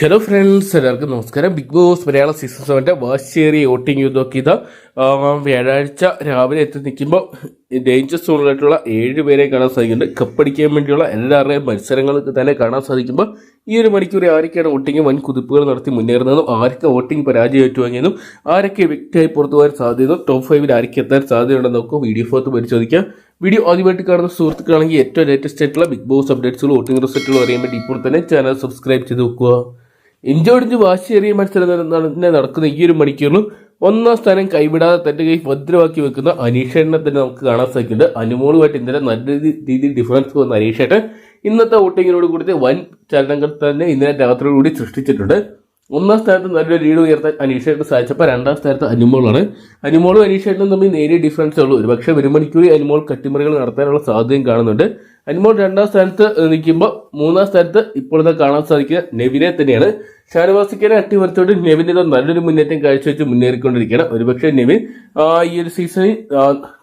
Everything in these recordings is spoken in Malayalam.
ഹലോ ഫ്രണ്ട്സ് എല്ലാവർക്കും നമസ്കാരം. ബിഗ് ബോസ് മലയാള സീസൺ സെവന്റെ വാശേറിയ വോട്ടിംഗ് യുദ്ധമൊക്കെ ഇത് വ്യാഴാഴ്ച രാവിലെ എത്തി നിൽക്കുമ്പോൾ ഡേഞ്ചർ സോണിലായിട്ടുള്ള ഏഴ് പേരെ കാണാൻ സാധിക്കുന്നുണ്ട്. കപ്പടിക്കാൻ വേണ്ടിയുള്ള എല്ലാവരുടെയും മത്സരങ്ങൾക്ക് തന്നെ കാണാൻ സാധിക്കുമ്പോൾ ഈ ഒരു മണിക്കൂർ ആരൊക്കെയാണ് വോട്ടിംഗ് വൻ കുതിപ്പുകൾ നടത്തി മുന്നേറുന്നതും ആരൊക്കെ വോട്ടിംഗ് പരാജയം ഏറ്റുവാങ്ങിയതും ആരൊക്കെ വ്യക്തിയായി പുറത്തു പോകാൻ സാധ്യതയും ടോപ്പ് ഫൈവിൽ ആരൊക്കെ എത്താൻ സാധ്യതയുണ്ടെന്ന് നോക്കുക വീഡിയോ ഫോർത്ത് പരിശോധിക്കാം. വീഡിയോ ആദ്യമായിട്ട് കാണുന്ന സുഹൃത്തുക്കളാണെങ്കിൽ ഏറ്റവും ലേറ്റസ്റ്റ് ആയിട്ടുള്ള ബിഗ് ബോസ് അപ്ഡേറ്റ്സുകളും വോട്ടിംഗ് റിസൾട്ടുകളും അറിയാൻ വേണ്ടി ഇപ്പോൾ തന്നെ ചാനൽ സബ്സ്ക്രൈബ് ചെയ്ത് വെക്കുക. ഇഞ്ചോടിഞ്ച് വാശിയേറിയ മത്സരം നട- നട- നടക്കുന്ന ഈ ഒരു മണിക്കൂറിലും ഒന്നാം സ്ഥാനം കൈവിടാതെ തന്റെ കൈ ഭദ്രമാക്കി വെക്കുന്ന അനീഷേട്ടനെ തന്നെ നമുക്ക് കാണാൻ സാധിക്കുന്നുണ്ട്. അനുമോളുമായിട്ട് ഇന്നലെ നല്ല രീതി- രീതിയിൽ ഡിഫറൻസ് വന്ന അനീഷേട്ടൻ ഇന്നത്തെ വോട്ടിങ്ങിനോട് കൂടി വൻ ചലനങ്ങൾ തന്നെ ഇന്നലെ രാത്രിയോടുകൂടി സൃഷ്ടിച്ചിട്ടുണ്ട്. ഒന്നാം സ്ഥാനത്ത് നല്ലൊരു ലീഡ് ഉയർത്താൻ അനീഷായിട്ട് സാധിച്ചപ്പോൾ രണ്ടാം സ്ഥാനത്ത് അനുമോളാണ്. അനുമോളും അനീഷായിട്ടും തമ്മിൽ നേരിയ ഡിഫറൻസേ ഉള്ളൂ. ഒരു പക്ഷേ ഒരു മണിക്കൂർ അനുമോൾ കട്ടിമറികൾ നടത്താനുള്ള സാധ്യതയും കാണുന്നുണ്ട്. അനുമോൾ രണ്ടാം സ്ഥാനത്ത് നിൽക്കുമ്പോൾ മൂന്നാം സ്ഥാനത്ത് ഇപ്പോഴത്തെ കാണാൻ സാധിക്കുന്ന നെവിനെ തന്നെയാണ്. ഷാനവാസിക്കനെ അട്ടിമറിച്ചോട് നെവിൻ നല്ലൊരു മുന്നേറ്റം കാഴ്ചവെച്ച് മുന്നേറിക്കൊണ്ടിരിക്കുകയാണ്. ഒരുപക്ഷെ നെവിൻ ഈ ഒരു സീസണിൽ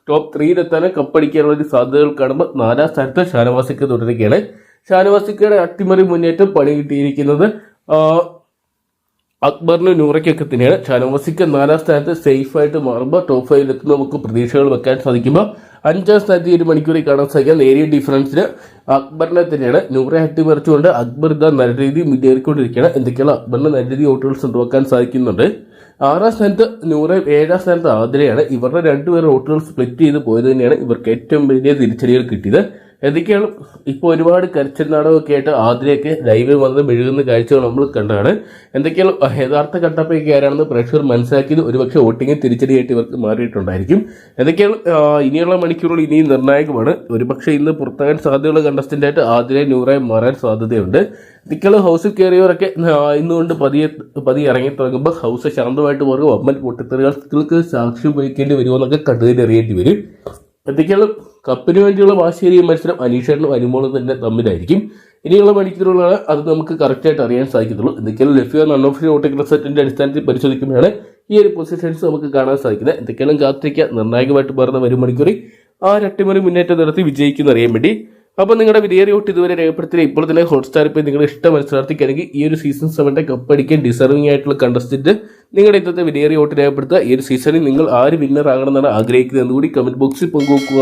ടോപ്പ് ത്രീയിലെത്താനും കപ്പടിക്കാനുള്ള ഒരു സാധ്യതകൾ കാണുമ്പോൾ നാലാം സ്ഥാനത്ത് ഷാനവാസിക്ക തുടരുകയാണ്. ഷാനവാസിക്കയുടെ അട്ടിമറി മുന്നേറ്റം പണി കിട്ടിയിരിക്കുന്നത് അക്ബറിന് നൂറയ്ക്കൊക്കെ തന്നെയാണ് ഷാനവാസിക്ക് നാലാം സ്ഥാനത്ത് സേഫായിട്ട് മാറുമ്പോൾ ടോപ്പ് ഫൈവിലെത്തുന്ന നമുക്ക് പ്രതീക്ഷകൾ വെക്കാൻ സാധിക്കുമ്പോൾ അഞ്ചാം സ്ഥാനത്ത് ഒരു മണിക്കൂറിൽ കാണാൻ സാധിക്കാം നേരിയ ഡിഫറൻസിന് അക്ബറിനെ തന്നെയാണ്. നൂറെ അട്ടിമറിച്ചുകൊണ്ട് അക്ബർ ഇതാ നല്ല രീതിയിൽ മുന്നേറിക്കൊണ്ടിരിക്കുകയാണ് എന്തൊക്കെയാണ് അക്ബറിന് നല്ല രീതിയിൽ വോട്ടുകൾ സ്വന്തമാക്കാൻ സാധിക്കുന്നുണ്ട്. ആറാം സ്ഥാനത്ത് നൂറ് ഏഴാം സ്ഥാനത്ത് ആതിരയാണ്. ഇവരുടെ രണ്ടുപേരും വോട്ടുകൾ സ്പ്ലിറ്റ് ചെയ്ത് പോയത് തന്നെയാണ് ഇവർക്ക് ഏറ്റവും വലിയ തിരിച്ചടികൾ കിട്ടിയത്. എന്തൊക്കെയാണ് ഇപ്പോൾ ഒരുപാട് കരച്ചിൽ നാടകമൊക്കെ ആയിട്ട് ആതിരയൊക്കെ ലൈവിൽ വന്ന് മെഴുകുന്ന കാഴ്ചകൾ നമ്മൾ കണ്ടതാണ്. എന്തൊക്കെയാണ് യഥാർത്ഥ കട്ടപ്പയൊക്കെ ആരാണെന്ന് പ്രേക്ഷകർ മനസ്സിലാക്കിയത്? ഒരുപക്ഷെ വോട്ടിംഗ് തിരിച്ചടിയായിട്ട് ഇവർക്ക് മാറിയിട്ടുണ്ടായിരിക്കും. എന്തൊക്കെയാണ് ഇനിയുള്ള ഇനിയുള്ള മണിക്കൂറുകൾ ഇനിയും നിർണായകമാണ്. ഒരുപക്ഷെ ഇന്ന് പുറത്താകാൻ സാധ്യതയുള്ള കണ്ടസ്റ്റന്റ് ആയിട്ട് ആതിരെ നൂറായി മാറാൻ സാധ്യതയുണ്ട്. എന്തൊക്കെയാണ് ഹൗസിൽ കയറിയവരൊക്കെ ഇന്നുകൊണ്ട് പതിയെ പതിയെ ഇറങ്ങി തുടങ്ങുമ്പോൾ ഹൗസ് ശാന്തമായിട്ട് പോകുക അമ്മൽ പൊട്ടിത്തെറികൾക്ക് സാക്ഷ്യം വഹിക്കേണ്ടി വരുമോ എന്നൊക്കെ കണ്ടുകഴിഞ്ഞറിയേണ്ടി വരും. എന്തൊക്കെയാണ് കപ്പിന് വേണ്ടിയുള്ള വാശേരിയ മത്സരം? അനീഷേട്ടനും അനുമോളും തന്നെ തമ്മിലായിരിക്കും. ഇനിയുള്ള മണിക്കൂറുകളാണ് അത് നമുക്ക് കറക്റ്റായിട്ട് അറിയാൻ സാധിക്കത്തുള്ളൂ. എന്തൊക്കെയാണ് ലഫ്യ നൺ ഓഫ് വോട്ടിംഗ് റിസൾട്ടിന്റെ അടിസ്ഥാനത്തിൽ പരിശോധിക്കുമ്പോഴാണ് ഈ ഒരു പൊസിഷൻസ് നമുക്ക് കാണാൻ സാധിക്കുന്നത്. എന്തൊക്കെയാണ് കാത്തിരിക്കുക നിർണായകമായിട്ട് മാറുന്ന വരും മണിക്കൂറിൽ? ആ രട്ടിമറി മുന്നേറ്റം നടത്തി വിജയിക്കുന്ന അറിയാൻ വേണ്ടി അപ്പോൾ നിങ്ങളുടെ വിലയേറിയ വോട്ട് ഇതുവരെ രേഖപ്പെടുത്തിയ ഇപ്പോൾ തന്നെ ഹോട്ട്സ്റ്റാർ ഇപ്പോൾ നിങ്ങളുടെ ഇഷ്ട മത്സരാർത്ഥിക്കാണെങ്കിൽ ഈ ഒരു സീസൺ സെവന്റെ കപ്പ് അടിക്കാൻ ഡിസർവിംഗ് ആയിട്ടുള്ള കണ്ടസ്റ്റന്റ് നിങ്ങളുടെ ഇന്നത്തെ വിലയേറിയ വോട്ട് രേഖപ്പെടുത്തുക. ഈ ഒരു സീസണിൽ നിങ്ങൾ ആര് വിന്നർ ആകണമെന്നാണ് ആഗ്രഹിക്കുന്നത്. കൂടി കമന്റ് ബോക്സിൽ പങ്കുവെക്കുക.